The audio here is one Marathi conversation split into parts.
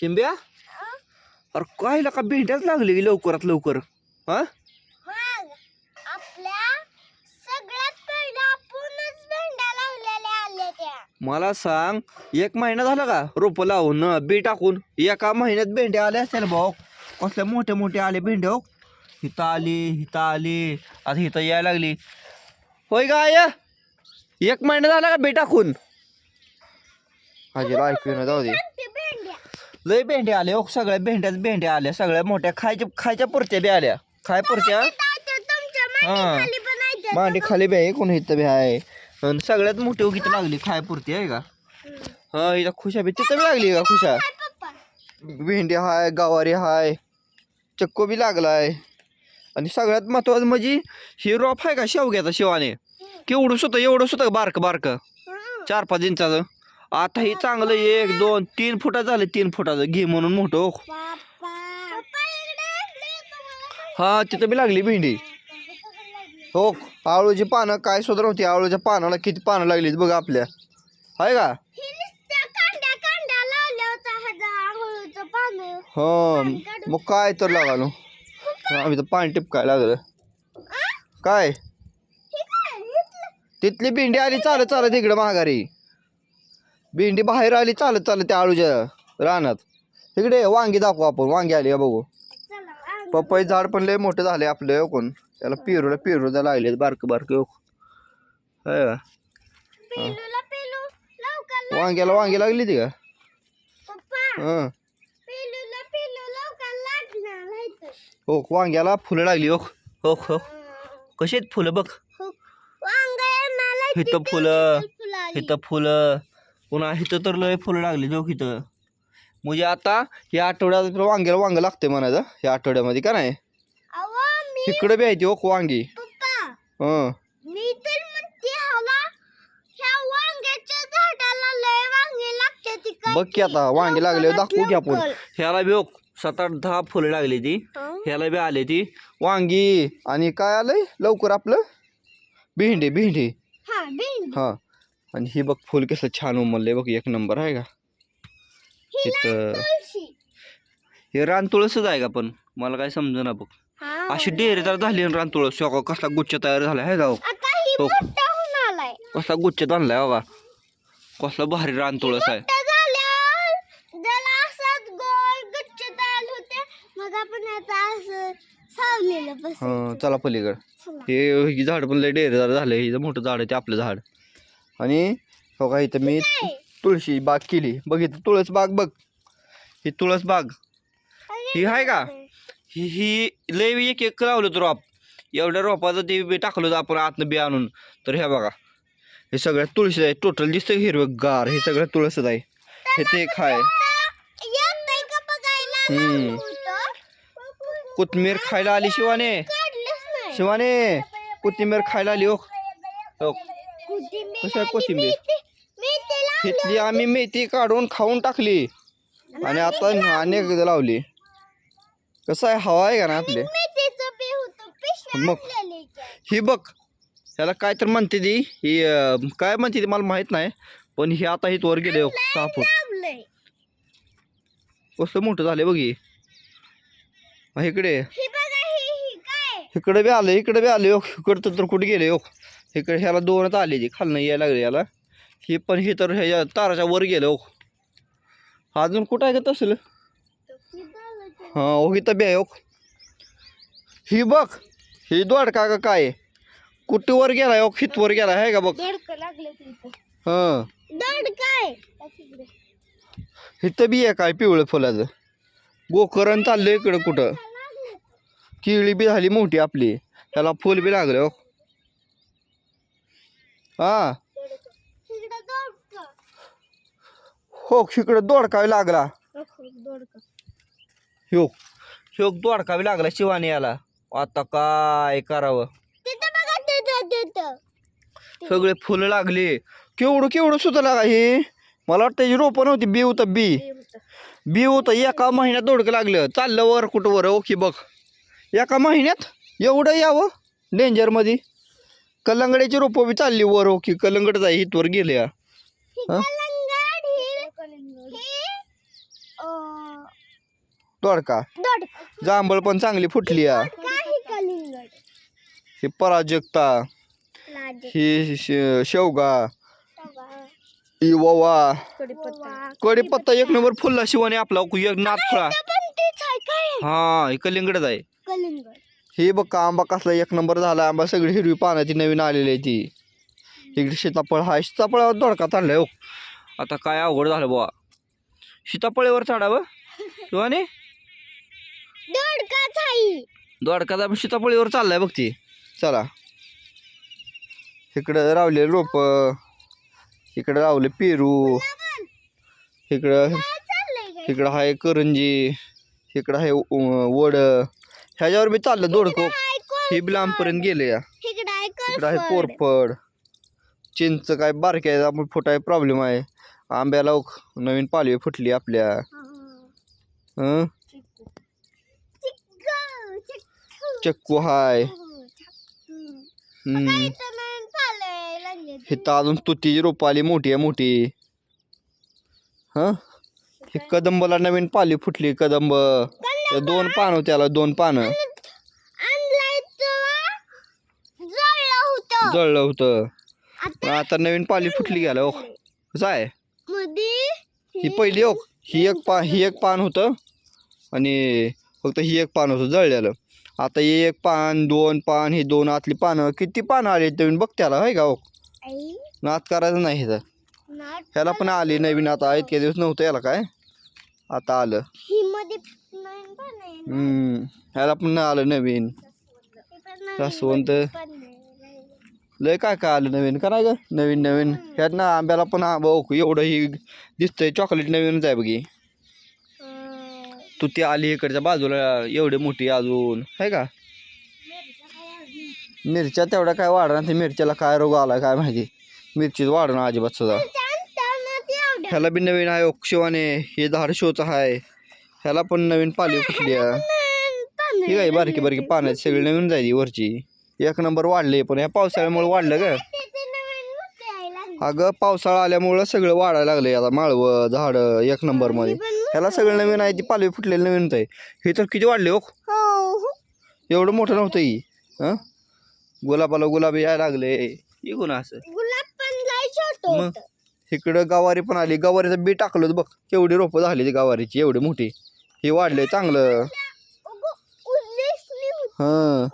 चिंब्या? अरे काय का भेंड्याच लागली की लवकरात लवकर? हा? मला सांग एक महिना झाला का रोप लावून न बी टाकून? एका महिन्यात भेंड्या आल्या असतील भाऊ. कसल्या मोठ्या मोठ्या आले भेंड्या हो. हिथं आली हिथं आली आता हिथं यायला लागली. होय का आय? एक महिना झाला का बी टाकून? हाजीला ऐकू ना जाऊ दे. लय भेंड्या आल्या हो सगळ्या भेंड्याच भेंड्या आल्या सगळ्या मोठ्या. खायच्या खायच्या पुरत्या बी आल्या. खाय पुरत्या. हा. मांडी खाली बी आहे कोण इथं बी आहे. आणि सगळ्यात मोठी उगीत लागली खाय पुरती आहे का? हा इथं खुशा बी तिथं बी लागली का खुशा? भेंडी हाय गवारी हाय चक्को बी लागलाय. आणि सगळ्यात महत्वाचं म्हणजे ही रोप आहे का शेवग्याचा शिवाने? केवढं सुद्धा एवढं सुद्धा बारक बारक. चार पाच इंचाचं? आता हे चांगलं एक दोन तीन फुटाचं झालं तीन फुटाचं. घे म्हणून मोठं हो. तिथं बी लागली भेंडी. हो आळूची पानं काय सुद्धा नव्हती आळूच्या पानाला किती पानं लागलीत बघा आपल्या. आहे का? ही मग काय तर लागालो. आम्ही तर पाणी टिपकाय लागलं. काय? तिथली भेंडी आली चालत चालत इकडं माघारी. भेंडी बाहेर आली चालत चालत त्या आळूच्या रानात. इकडे वांगी दाखवू आपण. वांगी आली का बघू. पपई झाड पण लय मोठं झाले आपलं हो कोण? त्याला पेरूला पेरूला लागले बारक बारक. वांग्याला वांगी लागली ती का? हं. हो वांग्याला फुलं लागली हो. हो हो. कशी आहेत फुलं बघ? हो. इथं फुलं. इथं फुलं. पुन्हा इथं तर लय फुलं लागली जो इथं. म्हणजे आता या आठवड्यात वांग्याला वांग लागते म्हणायचं या आठवड्यामध्ये का नाही? इकडे बी आहे ती हो वांगी. हं. मी तर म्हणते हवा ह्या वांग्याच्या झाडाला लय वांगे लागते ती काय बघ की आता वांगी लागले दाखवू की आपण. ह्याला बी हो सात आठ दहा फुलं लागली ती? ह्याला बी आले ती. वांगी आणि काय आलंय लवकर आपलं? भेंडी भेंडी. हा. आणि ही बघ फुल कसं छान उमललंय बघ एक नंबर आहे का ही इथं तुळशी हे रान तुळसच आहे का पण मला काय समजेना बघ। हा अशी डेरेदार झाली ना रान तुळस शोका कसला गुच्छ तयार झाला आहे का हो? आता ही हो. मोठा होऊन आलाय कसला गुच्छ आणलाय बघा कसला भारी रान तुळस आहे. मोठा झाल्यावर ज्याला असाच गोल गच्च तयार होते. मग आपण आता असं सावलेलं बस हा चला पलीकडं. चला. हे ही झाड पण लय डेरेदार झालंय हिचं मोठं झाड आहे ते आपलं झाड. आणि हो का इथं मी? तुळशी बाग केली. बघ इथं तुळस बाग बघ. ही तुळस बाग. ही आहे का? ही ही लय एक एक लावलं तर रोप एवढ्या रोपाचं ते बी टाकलं होतं आपण आतनं बी आणून. तर हे बघा. हे सगळ्यात तुळशी आहे. टोटल दिसतं हिरवं गार हे सगळं तुळसच आहे. हे ते एक आहे येतंय का बघायला? हम्म. लावलं होतं. कोथमीर खायला आली शिवाने. शिवाने. कोथिंबीर खायला आली कोथिंबीर कशी कोथिंबीर? तिथली आम्ही मेथी काढून खाऊन टाकली. आणि आता अनेक लावली. कसं आहे हवा आहे का ना आपले? मग. ही बघ ह्याला काय तर म्हणते ती. ही काय म्हणते ती मला माहीत नाही पण ही आता ही वर गेले सहा फूट. कसं मोठं झाले बघ इकडे. इकडे बी आलं इकडे बी आले इकडं तर कुठे गेले इकडे ह्याला दोनच आले ती खालनं यायला लागले याला. ही पण ही तर ह्याच्या ताराच्या वर गेलं हो. अजून कुठं आहे का तसलं? ही. हा ओ इथं बी आहे हो. ही बघ ही दोडका का काय कुठे वर गेलाय हो खित वर गेलाय आहे का बघ? हा. इथं बी आहे काय पिवळं फुलाचं. गोकरण चाललंय इकडं कुठं. केळी बी झाली मोठी आपली. त्याला फुल बी लागलं हो. हा हो इकडं दोडकावी लागला. नको, दोडकं. ह्यो ह्यो दोडकावी लागला शिवानी याला. आता काय करावं? सगळे फुलं लागले. केवढं केवढं सुद्धा लागा हे? मला वाटतं त्याची रोपं नव्हती बी होतं बी. बी होतं एका महिन्यात दोडकं लागलं. चाललं वर कुठं वर ओके बघ. एका महिन्यात एवढं यावं? डेंजरमध्ये कलंगड्याची रोपं बी चालली वर ओके कलंगड जाई हितवर गेले ही हा? ही- ही, दोडका. जांभळ पण चांगली फुटली कलिंगड. ही पराजक्ता. ही शे- शेवगा. ही ववा. कडीपत्ता. कडीपत्ता एक नंबर फुलला शिवाने आपला एक नाथ फळा पण तेच आहे काय? हा हे कलिंगडच आहे. हे बघ का आंबा कसला एक नंबर झाला. आंबा सगळी हिरवी पानाची नवीन आलेली आहे ती. इकडे सीताफळ हा सीताफळावर दोडका चढलाय हो. आता काय अवघड झालं बुवा. सीताफळीवर चढावं शिवाने आहे. दोडकाचा सीताफळीवर चाललाय बघ ती. चला. इकडं रावले रोप. इकडं रावले पेरू. इकडं इकडं आहे करंजी. इकडं आहे वड. ह्याच्यावर मी चाललं दोडको. हे बी लांबपर्यंत गेले या. इकडे आहे. कोरफड. चिंच काय बारके आहे आपण फुटाय प्रॉब्लेम आहे. आंब्याला नवीन पालवी फुटली आपल्या? चिक्कू. हाय. हो, इथं अजून तुतीची रोप आली मोठी आहे मोठी. हं? हे कदंबला नवीन पाली फुटली कदंब. ते दोन पानं त्याला दोन पानं. जळलं होतं. आता नवीन पाली फुटली गेला ओ मध्ये ही पहिली ओक ही एक पा ही एक पान होतं. आणि फक्त ही एक पान होतं जळलेलं. आता हे एक पान दोन पान ही दोन आतली पानं किती पानं आली तुम्ही बघ त्याला होय का ओक नात करायचं नाही ह्याला पण आली नवीन आता इतके दिवस नव्हतं याला काय? आता आलं ही मध्ये नवीन पण आहे ना. हम्म ह्याला पण आलं नवीन. जास्वंत. लय काय काय आलं नवीन? का नाही ग? नवीन नवीन. ह्यात ना आंब्याला पण आंबा ओक एवढं ही दिसतंय. चॉकलेट नवीनच आहे बघी. तू ती आली इकडच्या बाजूला एवढी मोठी अजून. आहे का? मिरच्या तेवढ्या काय वाढणार ते मिरच्याला काय रोग आला काय माहिती. मिरचीच वाढणार अजिबात सुद्धा. ह्याला बी नवीन आहे शिवाने. हे झाड शोचं आहे ह्याला पण नवीन पाली फुटली नवीन ठीक आहे. बारकी बारकी पाण्यात सगळी नवीन जायची वरची. एक नंबर वाढले पण ह्या पावसाळ्यामुळे वाढलं ग. नवीन. अगं पावसाळा आल्यामुळं सगळं वाढायला लागलंय आता. माळवं झाड एक नंबरमध्ये. ह्याला सगळं नवीन आहे ती पालवी फुटलेली नवीनच आहे. हे तर किती वाढले हो. एवढं मोठं नव्हतं ही. हं? गुलाबाला गुलाबी यायला लागले. इकून असं. मग? होतं. इकडं गवारी पण आली. गवारीचं बी टाकलं बघ. केवढी रोपं झाली ती गवारीची. एवढी मोठी. हे वाढले चांगलं. हं.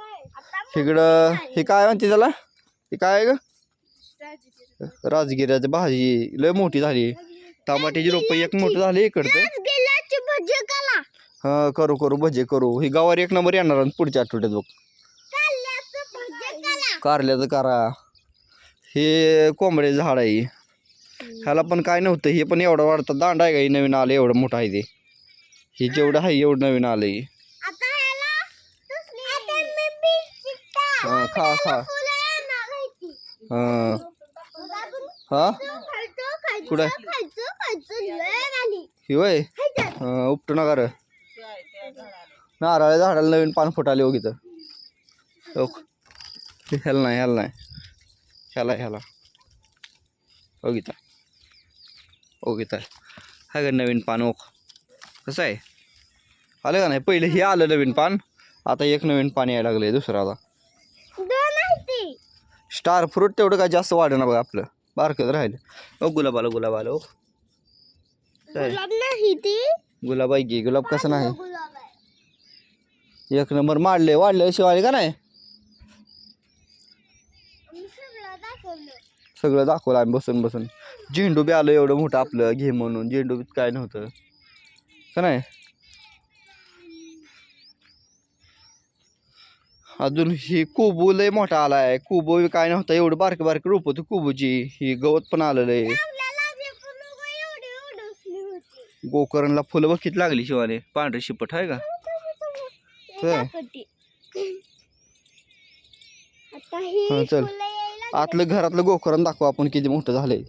इकडं हे काय म्हणते त्याला? हे काय आहे ग राजगिरी. राजगिऱ्याची भाजी. लय मोठी झाली. टमाट्याची रोपं एक मोठं झाले इकडचं. राजगिराची हा करू करू भजे करू. ही गवारी एक नंबर येणार पुढच्या आठवड्यात बघ. कारल्याचं करा. हे कोंबडे झाड आहे. ह्याला पण काय नव्हतं. हे पण एवढं वाढतं. दांडा आहे का? नवीन आलं एवढं मोठं आहे ते. हे जेवढं आहे एवढं नवीन आलंय. हा खा खा. हा. हा? कुठं? ही वय. हा, उपटू नका रे. नारळ झाडाला नवीन पान फुटाले इथं. हो ह्याला नाही ह्याला नाही. ह्याला ह्याला. हो गीता हो हा का नवीन पान ओक. कसं आहे? आलं का नाही? पहिले हे आलं नवीन पान. आता एक नवीन पान यायला लागलं दुसरं आता. स्टार फ्रूट तेवढं काय जास्त वाढेना बघा आपलं. बारकत राहिलं. ओ गुलाब आलं गुलाब आलं? गुलाब नाही ती. गुलाब आहे की? गुलाब कसं नाही? एक नंबर माडले वाढले शिवाय का नाही? सगळं दाखवलं आम्ही बसून बसून. झेंडू बी आलं एवढं मोठं आपलं घे म्हणून. झेंडू बी काय नव्हतं. का नाही? अजून ही कुबू लय मोठा आलाय. कुबू बी काय नव्हतं एवढं बारकी बारकी रोप होती कुबूची. ही गवत पण आलेलं आहे. गोकरणला फुलं बघ किती लागली शिवाने. पांढरी शिपट आहे का? हे चल. आतलं घरातलं गोकरण दाखव आपण किती मोठं झालंय.